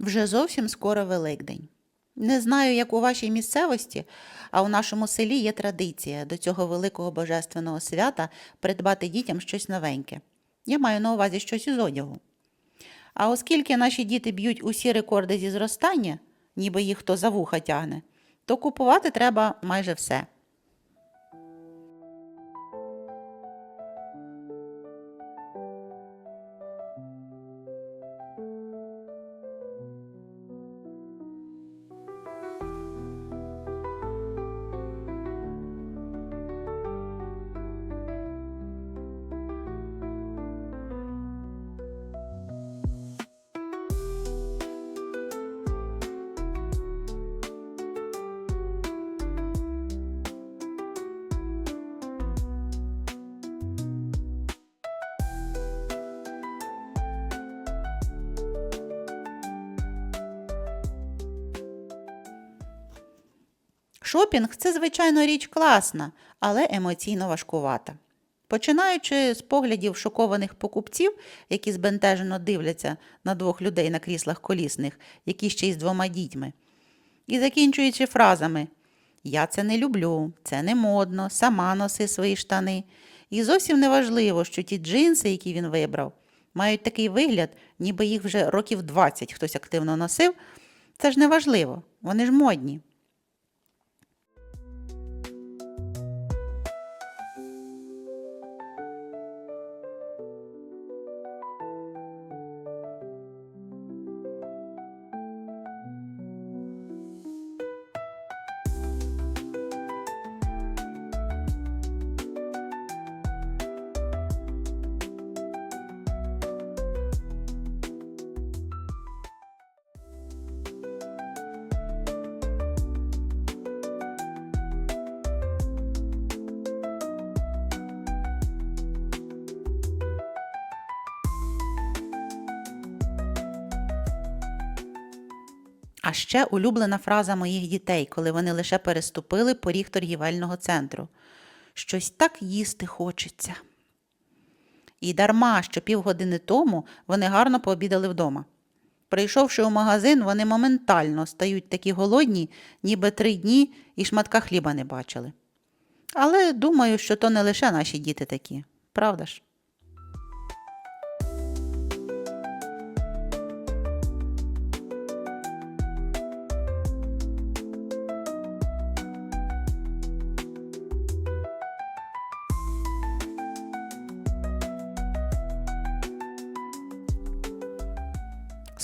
Вже зовсім скоро Великдень. Не знаю, як у вашій місцевості, а у нашому селі є традиція до цього великого божественного свята придбати дітям щось новеньке. Я маю на увазі щось із одягу. А оскільки наші діти б'ють усі рекорди зі зростання, ніби їх хто за вуха тягне, то купувати треба майже все. Шопінг це, звичайно, річ класна, але емоційно важкувата. Починаючи з поглядів шокованих покупців, які збентежено дивляться на двох людей на кріслах колісних, які ще й з двома дітьми, і закінчуючи фразами Я це не люблю, це не модно, сама носи свої штани. І зовсім не важливо, що ті джинси, які він вибрав, мають такий вигляд, ніби їх вже років 20 хтось активно носив. Це ж не важливо, вони ж модні. А ще улюблена фраза моїх дітей, коли вони лише переступили поріг торгівельного центру. Щось так їсти хочеться. І дарма, що півгодини тому вони гарно пообідали вдома. Прийшовши у магазин, вони моментально стають такі голодні, ніби три дні і шматка хліба не бачили. Але думаю, що то не лише наші діти такі, правда ж?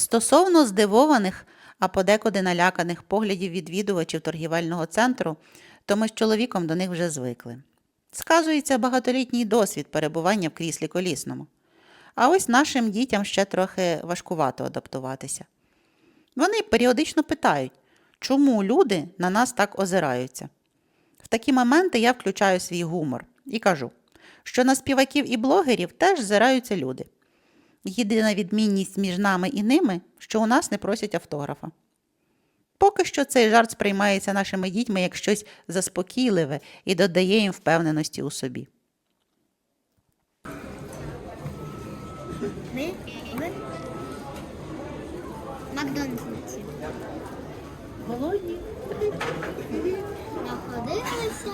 Стосовно здивованих, а подекуди наляканих поглядів відвідувачів торгівельного центру, то ми з чоловіком до них вже звикли. Сказується багатолітній досвід перебування в кріслі колісному. А ось нашим дітям ще трохи важкувато адаптуватися. Вони періодично питають, чому люди на нас так озираються. В такі моменти я включаю свій гумор і кажу, що на співаків і блогерів теж зираються люди. Єдина відмінність між нами і ними, що у нас не просять автографа. Поки що цей жарт сприймається нашими дітьми як щось заспокійливе і додає їм впевненості у собі. Ми в Макдональдсі. Голодні. Находилися.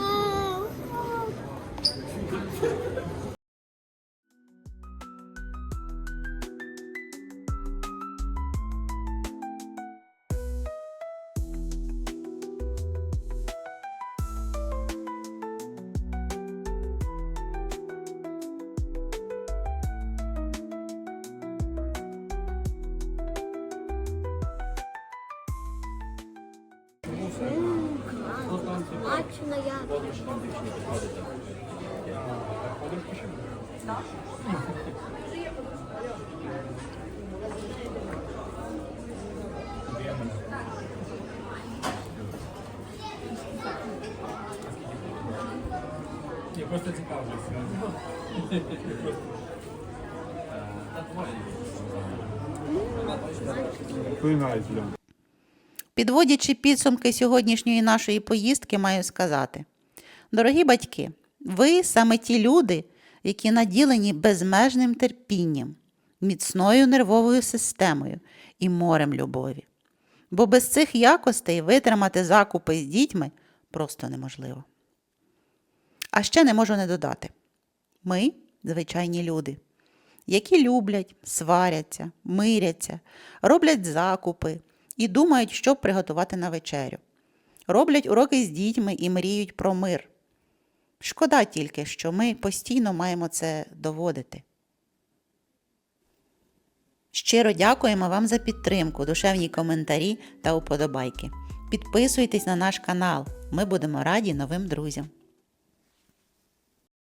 Смачно я. Я просто цікавлюся. Пинайте. Підводячи підсумки сьогоднішньої нашої поїздки, маю сказати: дорогі батьки, ви саме ті люди, які наділені безмежним терпінням, міцною нервовою системою і морем любові. Бо без цих якостей витримати закупи з дітьми просто неможливо. А ще не можу не додати: ми звичайні люди, які люблять, сваряться, миряться, роблять закупи і думають, що приготувати на вечерю. Роблять уроки з дітьми і мріють про мир. Шкода тільки, що ми постійно маємо це доводити. Щиро дякуємо вам за підтримку, душевні коментарі та уподобайки. Підписуйтесь на наш канал. Ми будемо раді новим друзям.